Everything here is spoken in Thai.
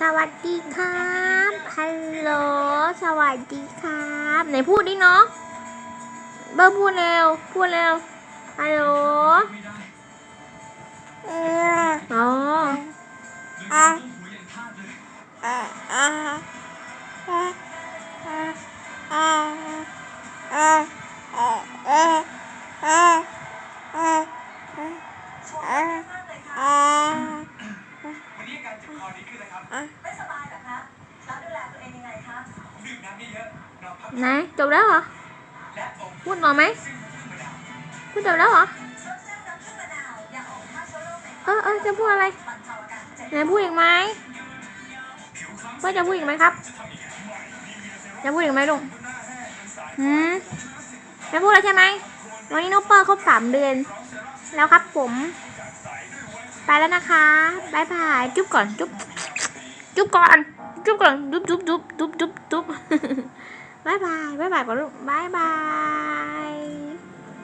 สวัสดีครับฮัลโหลสวัสดีครับไหนพูดดิเนาะเบอร์พูดเร็วพูดเร็วฮัลโหลอ๋อวัน ดีขึ้นนะครับไม่สบายเหรอคะแล้วดูแลตัวเองยังไงคะดื่มน้ำเยอะๆนอนพักไหนจบแล้วเหรอ และอมพูดต่อไหมซึ่งพึ่งมะนาวพูดจบแล้วเหรอชดเชยน้ำผึ้งมะนาวอย่าออกฆ่าเชื้อโรคในเออเออจะพูดอะไรบรรเทาอาการเจ็บไหนพูดอีกไหมว่าจะพูดอีกไหมครับ จะพูดอีกไหมลุงหืมจะพูดแล้วใช่ไหมวันนี้น้องเปอร์ครบสามเดือน แล้วครับผม ไปแล้วนะคะบายบาย จุ๊บก่อน จุ๊บ จุ๊บก่อนจุ๊บก่อนจุ๊บจุ๊บจุ๊บ